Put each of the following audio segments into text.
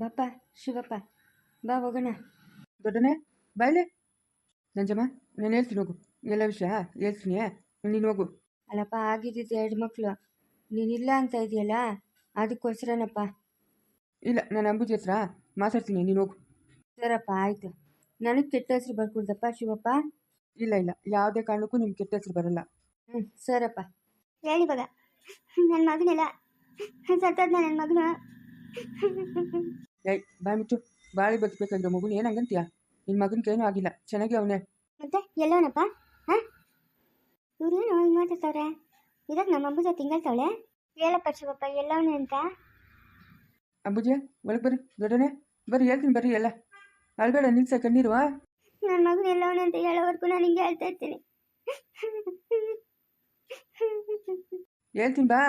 ಬಾಪ್ಪ ಶಿವಪ್ಪ ಬಾ ಹೋಗೋಣ. ದೊಡ್ಡನೆ ಬಾಯ್ಲೆ ನಂಜಮ್ಮ ನಾನು ಹೇಳ್ತೀನಿ ಹೋಗು. ಎಲ್ಲ ವಿಷಯ ಹೇಳ್ತೀನಿ ನೀನು ಹೋಗು. ಅಲ್ಲಪ್ಪ ಆಗಿದ್ದಿದ್ದು ಎರಡು ಮಕ್ಕಳು ನೀನಿಲ್ಲ ಅಂತ ಇದೆಯಲ್ಲ ಅದಕ್ಕೋಸ್ಕರನಪ್ಪ. ಇಲ್ಲ ನಾನು ಅಂಬುಜಿ ಹತ್ರ ಮಾತಾಡ್ತೀನಿ ನೀನು ಹೋಗು. ಸರಪ್ಪ ಆಯಿತು. ನನಗೆ ಕೆಟ್ಟ ಹೆಸರು ಬರ್ಕೊಡ್ದಪ್ಪ ಶಿವಪ್ಪ? ಇಲ್ಲ ಇಲ್ಲ. ಯಾವುದೇ ಕಾರಣಕ್ಕೂ ನಿಮ್ಗೆ ಕೆಟ್ಟ ಹೆಸರು ಬರಲ್ಲ. ಹ್ಞೂ ಸರಪ್ಪ. ಹೇಳಿ ಬಗ ನನ್ನ ಮಗನೆಲ್ಲ. ಸತ್ತದ ನನ್ನ ಮಗನು ಏಯ್ ಬಾಯ್ ಮುಚ್ಚು ಬಾಳಿ ಬದುಕಬೇಕಂದ್ರೆ ಮಗು ಏನು ಹಂಗಂತೀಯ? ನಿನ್ನ ಮಗನಿಗೇನು ಆಗಿಲ್ಲ. ಚೆನ್ನಾಗಿ ಅವನೇ. ಮತ್ತೆ ಎಲ್ಲವನಪ್ಪ ಹಾಂ? ಇವ್ರೇನು ಹಿಂಗೆ ಮಾತಾಡ್ತವ್ರೆ? ಇದಕ್ಕೆ ನಮ್ಮ ಅಂಬುಜ ತಿಂಗಳ್ತಾವಳೆ ಹೇಳಪ್ಪ ಶಿವಪ್ಪ ಎಲ್ಲವನೇ ಅಂತ. ಅಂಬುಜ ಒಳಗೆ ಬರ್ರಿ. ದೊಡ್ಡನೆ. ಬರ್ರಿ ಹೇಳ್ತೀನಿ ಬರ್ರಿ ಎಲ್ಲ. ಅಳ್ಬೇಡ ನಿಲ್ಸ ಕಣ್ಣೀರುವ ನನ್ನ ಮಗನ ಎಲ್ಲವನೇ ಅಂತ ಹೇಳೋವರೆಗೂ ನಾನು ಹಿಂಗೆ ಹೇಳ್ತಾ ಇರ್ತೀನಿ. ಹೇಳ್ತೀನಿ ಬಾ.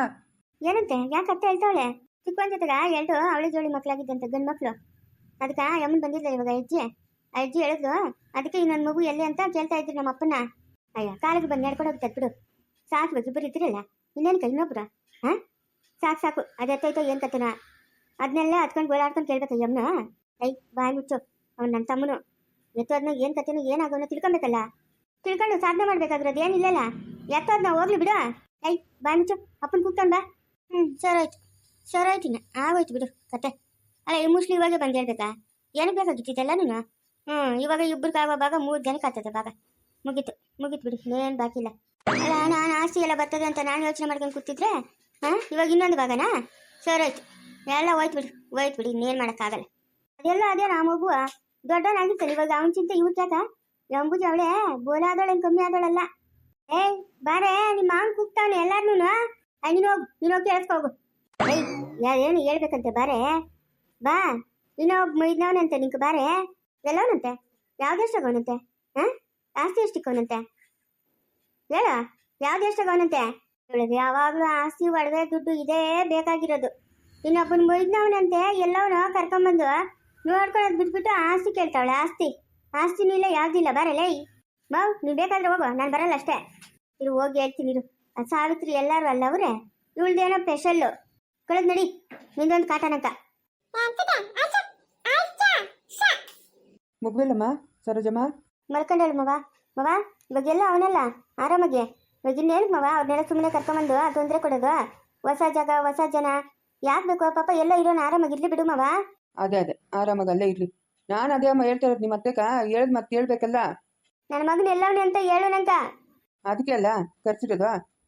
ಏನಂತೆ? ಯಾಕೆ ಅತ್ತ ಹೇಳ್ತಾವಳೆ ಚಿಕ್ಕ ಜೊತೆಗ ಎರಡು ಅವಳಿ ಜೋಳಿ ಮಕ್ಕಳಾಗಿದ್ದಂತೆ ಗಂಡು ಮಕ್ಕಳು ಅದಕ್ಕೆ ಯಮ್ಮನ್ ಬಂದಿಲ್ಲ ಇವಾಗ ಅಜ್ಜಿ. ಆ ಅಜ್ಜಿ ಹೇಳಿದ್ಲು, ಅದಕ್ಕೆ ಇನ್ನೊಂದು ಮಗು ಎಲ್ಲಿ ಅಂತ ಕೇಳ್ತಾ ಇದ್ರು ನಮ್ಮ ಅಪ್ಪನ ಅಯ್ಯ, ಕಾಲಿಗೆ ಬಂದು ನಡ್ಕೊಂಡು ಹೋಗ್ತದೆ ಬಿಡು. ಸಾಕು ಇಬ್ಬರು ಇದ್ದಿರಲ್ಲ ಇನ್ನೇನು ಕೈ ಇನ್ನೊಬ್ರ ಹಾಂ? ಸಾಕು ಸಾಕು. ಅದು ಎತ್ತೈತೋ ಏನು ಕತ್ತನ ಅದನ್ನೆಲ್ಲ ಹತ್ಕೊಂಡು ಗೋಳಾಡ್ಕೊಂಡು ಕೇಳ್ಬೇಕು ಯಮ್ಮನ ಐ ಬಾಯ್ ಮುಚ್ಚು. ಅವ್ನು ನನ್ನ ತಮ್ಮನು. ಎತ್ತೋದ್ನ ಏನು ಕತ್ತೇನು ಏನಾಗೋನ ತಿಳ್ಕೊಬೇಕಲ್ಲ. ತಿಳ್ಕೊಂಡು ಸಾಧನೆ ಮಾಡ್ಬೇಕಾಗಿರೋದು ಏನಿಲ್ಲಲ್ಲ. ಎತ್ತೋದ್ನ ಹೋಗ್ಲಿ ಬಿಡು. ಐ ಬಾಯ್ ಮುಚ್ಚು. ಅಪ್ಪನ ಕೂತ್ಕೊಂಡು ಬಾ. ಸರಿ ಸರಾಯ್ತು ಇನ್ನು ಆಗೋಯ್ತು ಬಿಡು, ಕತೆ. ಅಲ್ಲ, ಈ ಮುಸ್ಲಿ ಇವಾಗೆ ಬಂದು ಹೇಳ್ಬೇಕಾ? ಏನಕ್ಕೆ ಬೇಕಾಗಿತ್ತಿದ್ದೆಲ್ಲ ನೀನು ಹ್ಞೂ ಇವಾಗ ಇಬ್ಬರು ಕಾಯೋ ಭಾಗ ಮೂರು ಜನಕ್ಕೆ ಆಗ್ತದೆ ಭಾಗ. ಮುಗೀತು ಮುಗೀತು ಬಿಡು ಏನು ಬಾಕಿ ಇಲ್ಲ. ಅಲ್ಲ ನಾನು ಆಸ್ತಿ ಎಲ್ಲ ಬರ್ತದೆ ಅಂತ ನಾನು ಯೋಚನೆ ಮಾಡ್ಕೊಂಡು ಕೂತಿದ್ರೆ, ಹಾಂ, ಇವಾಗ ಇನ್ನೊಂದು ಭಾಗನಾ? ಸರಾಯ್ತು. ಎಲ್ಲ ಹೋಯ್ತು ಬಿಡು ಹೋಯ್ತು ಬಿಡು, ಇನ್ನೇನು ಮಾಡೋಕ್ಕಾಗಲ್ಲ. ಅದೆಲ್ಲ ಅದೇ ಆ ಮಗು ದೊಡ್ಡವನಾಗಿರ್ತಾನೆ, ಇವಾಗ ಅವನ ಚಿಂತೆ ಇವ್ರ ಕ್ಯಾಕ ಅಂಬುಜ ಅವಳೆ ಬೋಲಾದವಳೇನು ಕಮ್ಮಿ ಆದವಳಲ್ಲ ಏಯ್, ಬಾರೇ ನಿಮ್ಮ ಮಾವನ್ ಕೂಗ್ತಾವನೆ ಎಲ್ಲಾರ್ನು ನೀನು ಹೋಗು, ನೀನು ಹೋಗಿ ಕೇಳಿಸ್ಕೋಗು ಯಾರೇನು ಹೇಳ್ಬೇಕಂತೆ ಬಾರೆ. ಬಾ, ಇನ್ನೊಬ್ಬ ಇದ್ನವನಂತೆ ನಿಂಗೆ ಬಾರೆ. ಎಲ್ಲವನಂತೆ ಯಾವ್ದೆಷ್ಟಾಗವನಂತೆ ಹಾಂ? ಆಸ್ತಿ ಎಷ್ಟಿಕ್ಕವನಂತೆ ಹೇಳ ಯಾವ್ದೆಷ್ಟಾಗವನಂತೆ ಹೇಳಿದ್ರೆ ಯಾವಾಗಲೂ ಆಸ್ತಿ ಒಡವೆ ದುಡ್ಡು ಇದೇ ಬೇಕಾಗಿರೋದು. ಇನ್ನೊಬ್ಬನ ಮುಯ್ದ್ನವನಂತೆ ಎಲ್ಲವನು ಕರ್ಕೊಂಬಂದು ನೋಡ್ಕೊಳ್ಳೋದು ಬಿಟ್ಬಿಟ್ಟು ಆಸ್ತಿ ಕೇಳ್ತಾವಳೆ, ಆಸ್ತಿ. ಆಸ್ತಿನೂ ಇಲ್ಲ ಯಾವ್ದಿಲ್ಲ ಬರಲೇ ಬಾವ್ ನೀವು ಬೇಕಾದ್ರೆ ಹೋಗೋ, ನಾನು ಬರಲ್ಲ ಅಷ್ಟೇ. ಇರು, ಹೋಗಿ ಹೇಳ್ತೀನಿ ಇರು. ಆ ಸಾವಿತ್ರಿ ಎಲ್ಲರೂ ಅಲ್ಲ ಅವ್ರೆ? ಇವಳ್ದೇನೋ ಸ್ಪೆಷಲ್ಲು ಕಳೆದ್ ನಡಿ. ನಿಂದೊಂದು ಕಾಟನಂತ. ಮುಗ್ವಿಲ್ಲಮ್ಮ ಸರೋಜಮ್ಮ. ಮಲ್ಕೊಂಡಳು ಮಗ ಮವ. ಇವಾಗೆಲ್ಲ ಅವನಲ್ಲ ಆರಾಮಾಗೆ. ಇವಾಗ ಇನ್ನೇನು ಮವ ಅವ್ರನ್ನೆಲ್ಲ ಸುಮ್ಮನೆ ಕರ್ಕೊಂಬಂದು ತೊಂದರೆ ಕೊಡೋದು. ಹೊಸ ಜಾಗ ಹೊಸ ಜನ. ಯಾಕೆ ಬೇಕು ಪಾಪ ಎಲ್ಲ ಇರೋನು ಆರಾಮಾಗಿರ್ಲಿ ಬಿಡು ಮವ. ಅದೇ ಅದೇ. ಆರಾಮಾಗಿ ಅಲ್ಲೇ ಇರ್ಲಿ. ನಾನು ಅದೇ ಅಮ್ಮ ಹೇಳ್ತಾ ಇರೋದು ನಿಮ್ಮ ಅತ್ತೆಕ. ಹೇಳ್ದು ಮತ್ತೆ ಹೇಳ್ಬೇಕಲ್ಲ? ನನ್ನ ಮಗನ ಎಲ್ಲವನೇ ಅಂತ ಹೇಳು ನಂಕ ಅದಕ್ಕೆ ಅಲ್ಲ ಕರ್ಸಿರೋದು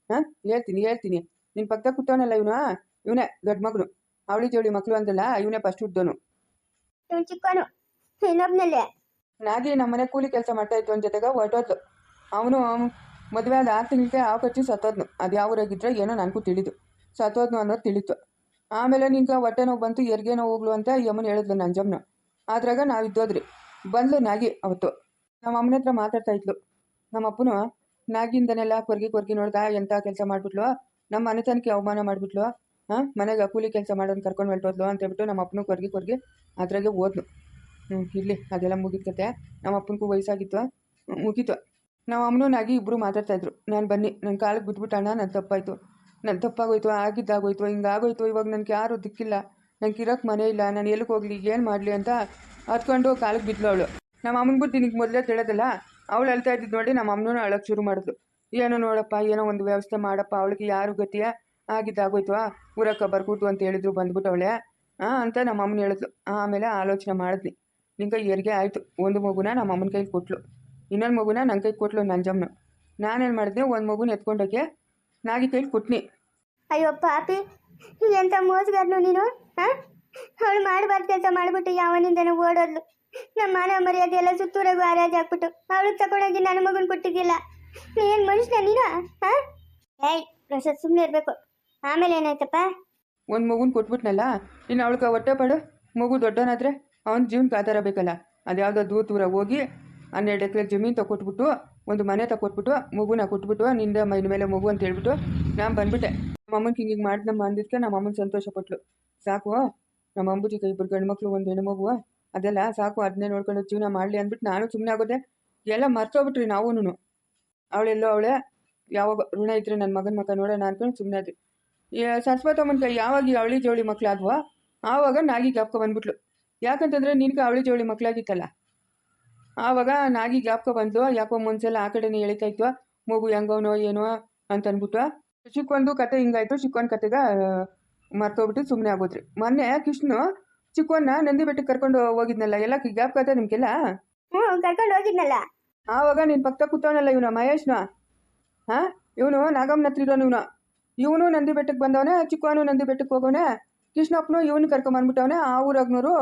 ಹಾಂ? ಹೇಳ್ತೀನಿ ಹೇಳ್ತೀನಿ. ನಿನ್ನ ಪಕ್ಕ ಕೂತವನಲ್ಲ ಇವನು ಇವನೇ ದೊಡ್ಡ ಮಗನು ಅವಳಿ ಜೋಳಿ ಮಕ್ಕಳು ಅಂದಲ್ಲ ಇವನೇ ಫಸ್ಟ್ ಹುಟ್ಟಿದನು ಇವ್ನು ಚಿಕ್ಕವನು ಇನ್ನೊಬ್ನಲ್ಲೇ. ನಾಗಿ ನಮ್ಮ ಮನೆ ಕೂಲಿ ಕೆಲಸ ಮಾಡ್ತಾ ಇತ್ತು ಅವನ ಜೊತೆಗೆ ಹೊರಟೋದ್ಲು. ಅವನು ಮದುವೆ ಆದ ಆರು ತಿಂಗಳಿಗೆ ಆ ಕಚ್ಚಿ ಸತ್ತೋದ್ನು. ಅದು ಯಾವ ಊರಾಗಿದ್ರೆ ಏನೋ ನನಗೂ ತಿಳಿದು. ಸತ್ತೋದ್ನು ಅನ್ನೋದು ತಿಳಿತು. ಆಮೇಲೆ ನಿನ್ಗೆ ಹೊಟ್ಟೆ ನೋವು ಬಂತು ಎರ್ಗೆ ನೋವು ಹೋಗ್ಲು ಅಂತ ಯಮ್ಮನ ಹೇಳಿದ್ಲು ನಂಜಮ್ಮನ ಅದ್ರಾಗ ನಾವು ಇದ್ದೋದ್ರಿ. ಬಂದ್ಲು ನಾಗಿ ಅವತ್ತು. ನಮ್ಮ ಅಮ್ಮನ ಹತ್ರ ಮಾತಾಡ್ತಾ ಇದ್ಲು. ನಮ್ಮ ಅಪ್ಪನು ನಾಗಿಂದನೆಲ್ಲ ಕೊರ್ಗಿ ಕೊರ್ಗಿ ನೋಡ್ದ ಎಂಥ ಕೆಲಸ ಮಾಡ್ಬಿಟ್ಲು ನಮ್ಮ ಮನೆತನಕ್ಕೆ ಅವಮಾನ ಮಾಡಿಬಿಟ್ಲು ಹಾಂ, ಮನೆಗೆ ಕೂಲಿ ಕೆಲಸ ಮಾಡೋನು ಕರ್ಕೊಂಡು ಅಂತ ಹೇಳ್ಬಿಟ್ಟು ನಮ್ಮ ಅಪ್ಪನೂ ಕೊರ್ಗಿ ಕೊರ್ಗಿ ಅದ್ರಾಗೆ ಓದ್ಲು. ಹ್ಞೂ ಇರಲಿ, ಅದೆಲ್ಲ ಮುಗಿತತೆ ನಮ್ಮ ಅಪ್ಪನಿಗೂ ವಯಸ್ಸಾಗಿತ್ತು. ಮುಗಿತು ಮುಗೀತು. ನಮ್ಮ ಇಬ್ರು ಇಬ್ಬರು ಮಾತಾಡ್ತಾಯಿದ್ರು ನಾನು ಬನ್ನಿ ನನ್ನ ಕಾಲಿಗೆ ಬಿಟ್ಬಿಟ್ಟು ಅಣ್ಣ ನನ್ನ ತಪ್ಪಾಯಿತು. ನನ್ನ ತಪ್ಪಾಗೋಯ್ತು, ಆಗಿದ್ದಾಗೋಯ್ತು, ಹಿಂಗಾಗೋಯ್ತು, ಇವಾಗ ನನಗೆ ಯಾರೂ ದಿಕ್ಕಿಲ್ಲ. ನಂಗೆ ಇರೋಕ್ಕೆ ಮನೆ ಇಲ್ಲ, ನಾನು ಎಲ್ಲಿಗೆ ಹೋಗಲಿ, ಏನು ಮಾಡಲಿ ಅಂತ ಹತ್ಕೊಂಡು ಕಾಲಿಗೆ ಬಿದ್ಲು ಅವಳು. ನಮ್ಮ ಅಮ್ಮನ ಬುದ್ಧಿ ಮೊದಲೇ ತಿಳೋದಲ್ಲ ಅವಳು ಅಳ್ತಾ ಇದ್ದಿದ್ದು ನೋಡಿ ನಮ್ಮ ಅಮ್ಮನೂ ಅಳೋಕ್ಕೆ ಶುರು ಮಾಡಿದ್ಲು. ಏನೋ ನೋಡಪ್ಪ, ಏನೋ ಒಂದು ವ್ಯವಸ್ಥೆ ಮಾಡಪ್ಪ, ಅವಳಿಗೆ ಯಾರು ಗತಿಯ? ಆಗಿದ್ದಾಗೋಯ್ತು ಊರಕ್ಕೆ ಬರ್ಕೊಟ್ಟು ಅಂತ ಹೇಳಿದ್ರು, ಬಂದ್ಬಿಟ್ಟು ಅವಳೆ. ಹಾಂ ಅಂತ ನಮ್ಮ ಅಮ್ಮನ ಹೇಳಿದ್ಲು. ಆಮೇಲೆ ಆಲೋಚನೆ ಮಾಡಿದ್ನಿ ನಿಂಗ ಹೆರಿಗೆ ಆಯಿತು. ಒಂದು ಮಗುನ ನಮ್ಮ ಅಮ್ಮನ ಕೈಲಿ ಕೊಟ್ಲು. ಇನ್ನೊಂದು ಮಗುನ ನನ್ನ ಕೈಗೆ ಕೊಟ್ಲು ನಂಜಮ್ಮನು ನಾನೇನು ಮಾಡಿದೆ ಒಂದು ಮಗುನ ಎತ್ಕೊಂಡೋಕೆ ನಾಗಿ ಕೈಲಿ ಕೊಟ್ನಿ. ಅಯ್ಯೋ, ಪಾಪಿ. ಎಂತ ಮೋಸಗಾರನು ನೀನು? ಅವಳು ಮಾಡಬಾರ್ದು ಕೆಲಸ ಮಾಡಿಬಿಟ್ಟು ಯಾವನಿಂದನೂ ಓಡೋದ್ಲು. ನಮ್ಮ ಮಾನ ಮರ್ಯಾದೆ ಎಲ್ಲ ಸುತ್ತೂರಾಗೂ ಆರಾಜ್ ಹಾಕ್ಬಿಟ್ಟು ಅವಳು ತಗೊಂಡೋಗಿ ನನ್ನ ಮಗನ ಕೊಟ್ಟಿದ್ದಿಲ್ಲ. ನೀನು ಮನುಷ್ಯನ ನೀನು ಏಯ್, ಪ್ರಸಾದ್ ಸುಮ್ಮನೆ ಇರಬೇಕು. ಆಮೇಲೆ ಏನಾಯ್ತಪ್ಪ? ಒಂದು ಮಗುನ ಕೊಟ್ಬಿಟ್ನಲ್ಲ, ಇನ್ನು ಅವಳಿಗೆ ಹೊಟ್ಟೆ ಪಾಡು. ಮಗು ದೊಡ್ಡವನಾದ್ರೆ ಅವನ ಜೀವನಕ್ಕೆ ಆಧಾರ ಬೇಕಲ್ಲ. ಅದು ಯಾವುದೋ ದೂರ ದೂರ ಹೋಗಿ ಹನ್ನೆರಡು ಎಕರೆ ಜಮೀನು ತಗೊಟ್ಬಿಟ್ಟು ಒಂದು ಮನೆ ತಗೊಟ್ಬಿಟ್ಟು ಮಗುನ ಕೊಟ್ಬಿಟ್ಟು, ನಿಂದ ಮೈನ ಮೇಲೆ ಮಗು ಅಂತ ಹೇಳ್ಬಿಟ್ಟು ನಾನು ಬಂದ್ಬಿಟ್ಟೆ. ನಮ್ಮ ಹಿಂಗ್ ಹಿಂಗೆ ಮಾಡಿದ್ನಮ್ಮ ಅಂದಿದ್ಕೆ ನಮ್ಮ ಅಮ್ಮನ್ ಸಂತೋಷ ಪಟ್ಲು ಸಾಕು ನಮ್ಮ ಅಂಬುಜಿಗೆ ಇಬ್ಬರು ಗಂಡು ಮಕ್ಕಳು ಒಂದ್ ಹೆಣ್ಣು ಮಗು ಅದೆಲ್ಲ ಸಾಕು ಅದನ್ನೇ ನೋಡ್ಕೊಂಡು ಜೀವನ ಮಾಡ್ಲಿ ಅಂದ್ಬಿಟ್ಟು ನಾನು ಸುಮ್ಮನೆ ಆಗೋದೆ. ಎಲ್ಲ ಮರ್ತೋಗ್ಬಿಟ್ರಿ ನಾವೂನು ಅವಳೆಲ್ಲೋ ಅವಳೆ, ಯಾವಾಗ ಋಣ ಇದ್ರೆ ನನ್ನ ಮಗನ್ ಮಗ ನೋಡೋಣ ಅನ್ಕೊಂಡು ಸುಮ್ಮನೆ ಆದ್ರಿ ಸರಸ್ವತಮ್ಮನ ಕೈ ಯಾವಾಗ ಅವಳಿ ಜೋಳಿ ಮಕ್ಳು ಆದ್ವೋ ಆವಾಗ ನಾಗಿ ಜ್ಞಾಪಕ ಬಂದ್ಬಿಟ್ಲು. ಯಾಕಂತಂದರೆ ನಿನ್ಗೆ ಅವಳಿ ಜೋಳಿ ಮಕ್ಕಳಾಗಿತ್ತಲ್ಲ ಆವಾಗ ನಾಗಿ ಜ್ಞಾಪಕ ಬಂದು ಯಾಕೋ ಮುಂಚೆಲ್ಲ ಆ ಕಡೆನೇ ಎಳಿತಾ ಇತ್ತು ಮಗು ಹೆಂಗವನೋ ಏನೋ ಅಂತ ಅಂದ್ಬಿಟ್ಟು ಚಿಕ್ಕೊಂದು ಕತೆ ಹಿಂಗಾಯ್ತು ಚಿಕ್ಕೊಂದು ಕತೆಗೆ ಮರ್ತೋಗ್ಬಿಟ್ಟು ಸುಮ್ಮನೆ ಆಗೋದ್ರಿ. ಮೊನ್ನೆ ಕೃಷ್ಣು ಚಿಕ್ಕೋನ್ನ ನಂದಿ ಬೆಟ್ಟಕ್ಕೆ ಕರ್ಕೊಂಡು ಹೋಗಿದ್ನಲ್ಲ ಎಲ್ಲ ಜ್ಞಾಪಕ ಕತೆ ನಿಮ್ಗೆಲ್ಲ? ಹ್ಞೂ ಕರ್ಕೊಂಡು ಹೋಗಿದ್ನಲ್ಲ. ಆವಾಗ ನಿನ್ನ ಪಕ್ಕ ಕೂತವನಲ್ಲ ಇವನು ಮಹೇಶ್ನ? ಹಾಂ ಇವನು ನಾಗಮ್ಮನ ಹತ್ರ ಇರೋನು ಇವನು. ಇವನು ನಂದಿ ಬೆಟ್ಟಕ್ಕೆ ಬಂದವನೇ ಚಿಕ್ಕವನು ನಂದಿ ಬೆಟ್ಟಕ್ಕೆ ಹೋಗೋನೆ ಕೃಷ್ಣಪ್ಪನು ಇವನು ಕರ್ಕೊಂಬಂದ್ಬಿಟ್ಟವನೆ ಆ ಊರಾಗ್ನೂರು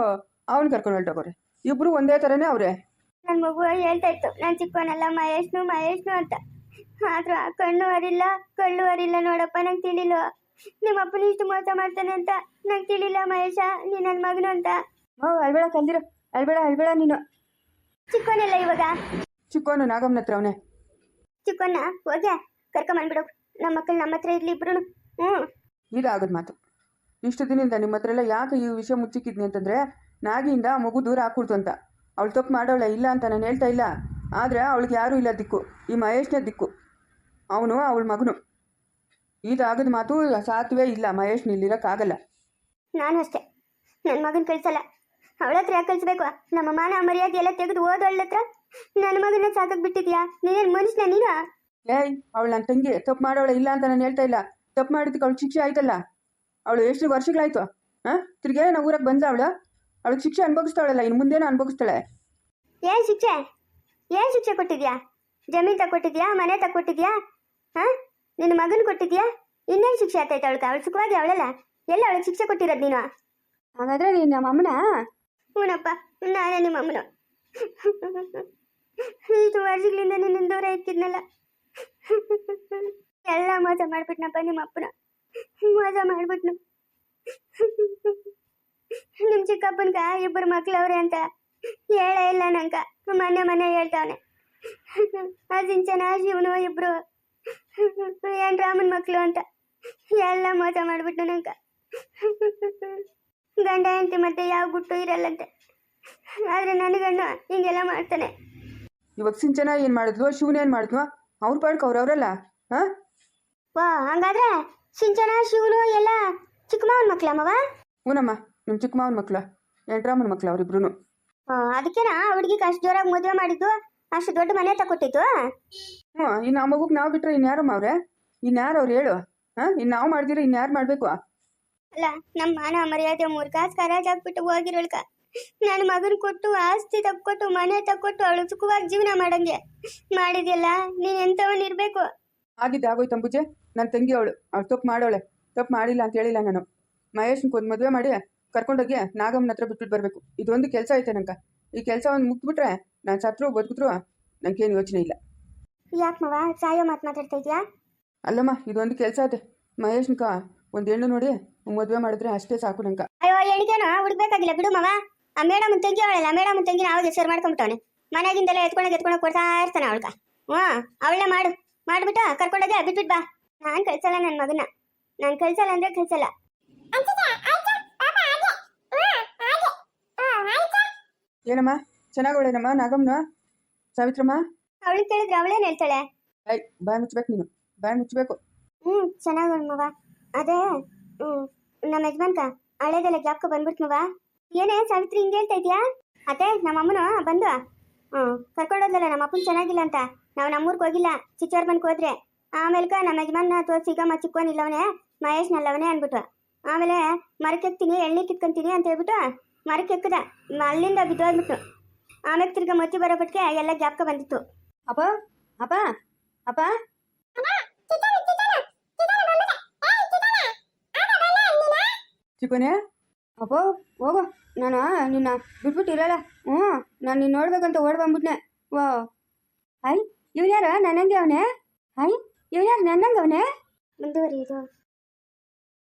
ಅವನು ಕರ್ಕೊಂಡು ಹೊರಟೋಗೋರೆ. ಇಬ್ರು ಒಂದೇ ಥರನೇ ಅವರೇ. ನನ್ನ ಮಗು ಹೇಳ್ತಾ ಇತ್ತು ನಾನು ಚಿಕ್ಕವನಲ್ಲ ಮಹೇಶ್ನು ಮಹೇಶ್ನು ಅಂತ. ಆದ್ರ ಕಣ್ಣು ಅರಿಲ್ಲ ಕಳ್ಳು ಅರಿಲ್ಲ ನೋಡಪ್ಪ ನಂಗೆ ತಿಳಿಲ್ಲ ನಿಮ್ಮ ಅಪ್ಪನ ಇಷ್ಟು ಮೋಸ ಮಾಡ್ತಾನೆ ಅಂತ ನಂಗೆ ತಿಳಿಲ್ಲ ಮಹೇಶ ನೀ ನನ್ನ ಮಗನು ಅಂತ. ಓ ಅಳ್ಬೇಡ ಕಲ್ದಿರು ಅಳ್ಬೇಡ ಅಳ್ಬೇಡ ನೀನು. ಚಿಕ್ಕವನಲ್ಲ ಇವಾಗ? ಚಿಕ್ಕವನು ನಾಗಮ್ಮನ ಹತ್ರ ಅವನೇ. ಚಿಕ್ಕವನ್ನ ಹೋಗ್ಯಾ? ಕರ್ಕೊಂಬಂದ್ಬಿಡು ನಮ್ಮ ಮಕ್ಕಳು ನಮ್ಮ ಹತ್ರ ಇರ್ಲಿ ಇಬ್ರು ಹ್ಞೂ. ಇದಾಗದ ಮಾತು. ಇಷ್ಟು ದಿನದಿಂದ ನಿಮ್ಮ ಹತ್ರ ಎಲ್ಲ ಯಾಕೆ ಈ ವಿಷಯ ಮುಚ್ಚಿಕ್ಕಿದ್ನಿ ಅಂತಂದರೆ ನಾಗಿಯಿಂದ ಆ ಮಗು ದೂರ ಹಾಕ್ಕೊಡ್ತು ಅಂತ. ಅವಳು ತಪ್ಪು ಮಾಡೋಳ ಇಲ್ಲ ಅಂತ ನಾನು ಹೇಳ್ತಾ ಇಲ್ಲ. ಆದ್ರೆ ಅವಳಿಗೆ ಯಾರೂ ಇಲ್ಲ ದಿಕ್ಕು. ಈ ಮಹೇಶ್ನೇ ದಿಕ್ಕು. ಅವನು ಅವಳ ಮಗನು. ಇದಾಗದ ಮಾತು ಸಾತ್ವೇ ಇಲ್ಲ. ಮಹೇಶ್ನ ಇಲ್ಲಿರೋಕ್ಕಾಗಲ್ಲ. ನಾನು ಅಷ್ಟೇ. ನನ್ನ ಮಗನ ಕಳ್ಸಲ್ಲ. ಅವಳ ಹತ್ರ ಯಾಕೆ ಕಳ್ಸ್ಬೇಕು? ನಮ್ಮ ಮಾನ ಮರ್ಯಾದೆ ಎಲ್ಲ ತೆಗೆದು ಓದೋಳ ಹತ್ರ? ನನ್ನ ಮಗನ ಸಾಕಕ್ ಬಿಟ್ಟಿದ್ಯಾ? ನೀನೇನು ಮನುಷ್ಯನ ನೀನು? ಏಯ್ ಅವಳು ನನ್ನ ತಂಗಿ ತಪ್ಪು ಮಾಡೋಳೆ ಇಲ್ಲ ಅಂತ ನಾನು ಹೇಳ್ತಾ ಇಲ್ಲ. ತಪ್ಪು ಮಾಡಿದ್ದಕ್ಕೆ ಅವಳು ಶಿಕ್ಷೆ ಆಯ್ತಲ್ಲ? ಅವಳು ಎಷ್ಟು ವರ್ಷಗಳಾಯ್ತು? ಹಾ ತಿರ್ಗೇ ನಾವು ಊರಿಗೆ ಬಂದ ಅವಳು? ಅವಳಿಗೆ ಶಿಕ್ಷೆ ಅನುಭವಿಸ್ತಾಳಲ್ಲ ಇನ್ನು ಮುಂದೇನೋ ಅನುಭವಿಸ್ತಾಳೆ? ಏನು ಶಿಕ್ಷೆ? ಏನು ಶಿಕ್ಷೆ ಕೊಟ್ಟಿದ್ಯಾ? ಜಮೀನು ತಗೊಟ್ಟಿದ್ಯಾ ಮನೆ ತಗೊಟ್ಟಿದ್ಯಾ ಹಾ ನಿನ್ನ ಮಗನ ಕೊಟ್ಟಿದ್ಯಾ? ಇನ್ನೇನು ಶಿಕ್ಷೆ ಆಗ್ತೈತೆ ಅವಳಿಗೆ? ಅವಳು ಸುಖವಾಗಿ ಅವಳಲ್ಲ? ಎಲ್ಲ ಅವಳಿಗೆ ಶಿಕ್ಷೆ ಕೊಟ್ಟಿರೋದು ನೀನು? ಹಾಗಾದ್ರೆ ನೀನು ನಮ್ಮ ಅಮ್ಮನ? ಹ್ಞೂನಪ್ಪ ನಾನೇ ನಿಮ್ಮ ಅಮ್ಮನ. ಇಷ್ಟು ವರ್ಷಗಳಿಂದ ನಿನ್ನ ದೂರ ಇಕ್ಕಿದ್ನಲ್ಲ. ಎಲ್ಲ ಮೋಸ ಮಾಡ್ಬಿಟ್ನಪ್ಪ ನಿಮ್ಮ ಅಪ್ಪನ. ಮೋಸ ಮಾಡ್ಬಿಟ್ನು. ನಿಮ್ಮ ಚಿಕ್ಕಪ್ಪನ್ಗ ಇಬ್ಬರು ಮಕ್ಳವ್ರೆ ಅಂತ ಹೇಳೇ ಇಲ್ಲ ನಂಗ. ಮನೆ ಮನೆ ಹೇಳ್ತಾವನೆ. ಆ ಸಿಂಚನ ಶಿವನು ಇಬ್ರು. ಏನ್ ರಾಮನ್ ಮಕ್ಳು ಅಂತ ಎಲ್ಲ ಮೋಸ ಮಾಡ್ಬಿಟ್ನ ನಂಗ. ಗಂಡ, ಹೆಂಡತಿ ಮತ್ತೆ ಯಾವ ಗುಟ್ಟು ಇರಲ್ಲಂತೆ. ಆದ್ರೆ ನನಗಣ್ಣ ಹಿಂಗೆಲ್ಲ ಮಾಡ್ತಾನೆ. ಇವಾಗ ಸಿಂಚನ ಏನು ಮಾಡಿದ್ಲು? ಶಿವನ ಏನು ಮಾಡಿದ್ನು ಅವ್ರ ಪಾಡ್ಕ ಅವ್ರವ್ರಲ್ಲ ಹಾಂ? ವಾ ಹಂಗಾದ್ರೆ ಸಿಂಚನ ಶಿವನು ಎಲ್ಲ ಚಿಕ್ಕಮ್ಮನ ಮಕ್ಳಮ್ಮವ ಹೂನಮ್ಮ ನಿಮ್ಮ ಚಿಕ್ಕಮ್ಮನ ಮಕ್ಳ ಮಕ್ಳು ಎಂಟ್ರಾಮನ ಮಕ್ಳು ಅವರಿಬ್ರು ಅದಕ್ಕೇನ ಹುಡುಗಿಗೆ ಅಷ್ಟು ಜೋರಾಗಿ ಮದುವೆ ಮಾಡಿದ್ದು ಅಷ್ಟು ದೊಡ್ಡ ಮನೆ ತಗೊಟ್ಟಿತ್ತು ಹ್ಞೂ ಇನ್ನು ಆ ಮಗುಗೆ ನಾವು ಬಿಟ್ರೆ ಇನ್ಯಾರಮ್ಮ ಅವ್ರೆ? ಇನ್ಯಾರು ಅವ್ರು ಹೇಳು ಹಾಂ? ಇನ್ನು ನಾವು ಮಾಡಿದಿರ ಇನ್ಯಾರು ಮಾಡಬೇಕು? ಅಲ್ಲ ನಮ್ಮ ಮಾನ ಮರ್ಯಾದೆ ಮೂರ್ ಕಾಸು ಕರಾಜ್ ಆಗ್ಬಿಟ್ಟು ಹೋಗಿರೋಳ್ಕ. ನನ್ನ ಮಗನ್ ಕೊಟ್ಟು ಆಸ್ತಿ ತಕ್ಕೊಟ್ಟು ಮನೆ ತಕ್ಕೊಟ್ಟು ಅವಳು ಸುಖವಾಗಿ ಜೀವನ ಮಾಡಂಗೆ. ಮಾಡಿದ್ಯಲ್ಲ ನೀನ್ ಎಂತವನ್ ಇರ್ಬೇಕು? ಆಗಿದೆ ಆಗೋಯ್ತು ಅಂಬುಜೆ. ನನ್ನ ತಂಗಿ ಅವಳು ಅವಳು ತಪ್ಪು ಮಾಡೋಳೆ. ತಪ್ಪು ಮಾಡಿಲ್ಲ ಅಂತ ಹೇಳಿಲ್ಲ ನಾನು. ಮಹೇಶ್ನ ಒಂದು ಮದುವೆ ಮಾಡಿ ಕರ್ಕೊಂಡೋಗಿ ನಾಗಮ್ಮನ ಹತ್ರ ಬಿಟ್ಬಿಟ್ಟು ಬರಬೇಕು. ಇದೊಂದು ಕೆಲಸ ಐತೆ ನಂಗೆ. ಈ ಕೆಲಸ ಒಂದು ಮುಗ್ದ್ಬಿಟ್ರೆ ನಾನು ಸತ್ರು ಬದುಕಿದ್ರು ನನಗೇನು ಯೋಚನೆ ಇಲ್ಲ. ಯಾಕೆ ಮಾವ? ಸಾಯೋ ಮಾತು ಮಾತಾಡ್ತಾ ಇದ್ಯಾ? ಅಲ್ಲಮ್ಮ ಇದೊಂದು ಕೆಲಸ ಐತೆ. ಮಹೇಶ್ನಕ ಒಂದು ಹೆಣ್ಣು ನೋಡಿ ಮದುವೆ ಮಾಡಿದ್ರೆ ಅಷ್ಟೇ ಸಾಕು ನಂಗೆ. ಅಯ್ಯೋ ಎಣಿಕೆನೋ ಹುಡುಕ್ಬೇಕಾಗಿಲ್ಲ ಬಿಡು ಮವ. ಆ ಮೇಡಮ್ ತಂಗಿ ಅವಳಲ್ಲ ಮೇಡಮ್ ತಂಗಿನ ಅವಾಗ ಹೆಸರು ಮಾಡ್ಕೊಂಬಿಟ್ಟವನೆ. ಮನೆಗಿಂದೆಲ್ಲ ಎತ್ಕೊಂಡೋಗಿ ಎತ್ಕೊಂಡೋಗಿ ಕೊಡ್ತಾ ಇರ್ತಾನೆ ಅವಳ್ಗ. ಹ್ಞೂ ಅವಳೇ ಮಾಡು. ಮಾಡ್ಬಿಟ್ಟು ಕರ್ಕೊಂಡೋಗಿ ಬಿಟ್ಬಿಟ್ ಬಾ. ನಾನು ಕಳ್ಸಲ್ಲ ನನ್ನ ಮಗನ ನಾನು ಕಳ್ಸಲ್ಲ ಅಂದ್ರೆ ಕಳ್ಸಲ್ಲ. ಏನಮ್ಮ? ಚೆನ್ನಾಗವಳೇನಮ್ಮ? ನಾಗಮ್ಮನ? ಸಾವಿತ್ರಮ್ಮ? ಅವಳಿಗೆ ಕೇಳಿದ್ರೆ ಅವಳೇನು ಹೇಳ್ತಾಳೆ? ಐ ಬಾಯ್ ಮುಚ್ಚಬೇಕು ನೀನು. ಬಾಯ್ ಮುಚ್ಚಬೇಕು ಹ್ಞೂ ಚೆನ್ನಾಗ ಮವ. ಅದೇ ಹ್ಞೂ ನಮ್ಮ ಯಜಮಾನ್ಕ ಹಳೇದೆಲ್ಲ ಜ್ಞಾಪಕ ಬಂದ್ಬಿಟ್ನವಾ? ಮವ ಏನೇ ಸಾವಿತ್ರಿ ಹಿಂಗೆ ಹೇಳ್ತಾ ಇದೆಯಾ? ಅತ್ತೆ ನಮ್ಮಮ್ಮನ ಬಂದು. ಹ್ಞೂ ಕರ್ಕೊಂಡೋದಲ್ಲ ನಮ್ಮ ಅಪ್ಪನ ಚೆನ್ನಾಗಿಲ್ಲ ಅಂತ. ನಾವು ನಮ್ಮೂರ್ಗೆ ಹೋಗಿಲ್ಲ ಚಿಚ್ಚೋರ್ ಬಂದು ಹೋದ್ರೆ. ಆಮೇಲೆ ನಮ್ಮ ಯಜಮಾನ ಇಲ್ಲವನೇ ಚಿಕ್ಕವನಿಲ್ಲವನೇ ಮಹೇಶ್ನಲ್ಲವನೇ ಅಂದ್ಬಿಟ್ಟು ಆಮೇಲೆ ಮರಕ್ಕೆಕ್ತೀನಿ ಎಳ್ಳಿ ಕಿತ್ಕೊಂತೀನಿ ಅಂತ ಹೇಳ್ಬಿಟ್ಟು ಮರಕ್ಕೆಕ್ಕದ ಅಲ್ಲಿಂದ ಬಿದ್ದೋದ್ಬಿಟ್ಟು ಆಮೇಲೆ ತಿರ್ಗಾ ಮಚ್ಚಿ ಬರೋ ಬಟ್ಗೆ ಎಲ್ಲ ಜ್ಞಾಪಕ ಬಂದಿತ್ತು. ಅಪ್ಪ ಅಪ್ಪ ಅಪ್ಪ. ಚಿಕ್ಕನೇ ಅಪ್ಪ ಹೋಗು ನಾನು ನಿನ್ನ ಬಿಟ್ಬಿಟ್ಟು ಇರಲ್ಲ ಹ್ಞೂ ನಾನು ನಿನ್ನ ನೋಡ್ಬೇಕಂತ ಓಡ್ ಬಂದ್ಬಿಟ್ನೆ ವಾ ಹಾಯ್ ಇವ್ನು ಯಾರು ನನ್ನಂಗೆ ಅವನೇ ಹಾಯ್ ಇವ್ನು ಯಾರು ನನ್ನಂಗೆ ಅವನೇ ಮುಂದುವರಿಯುವುದು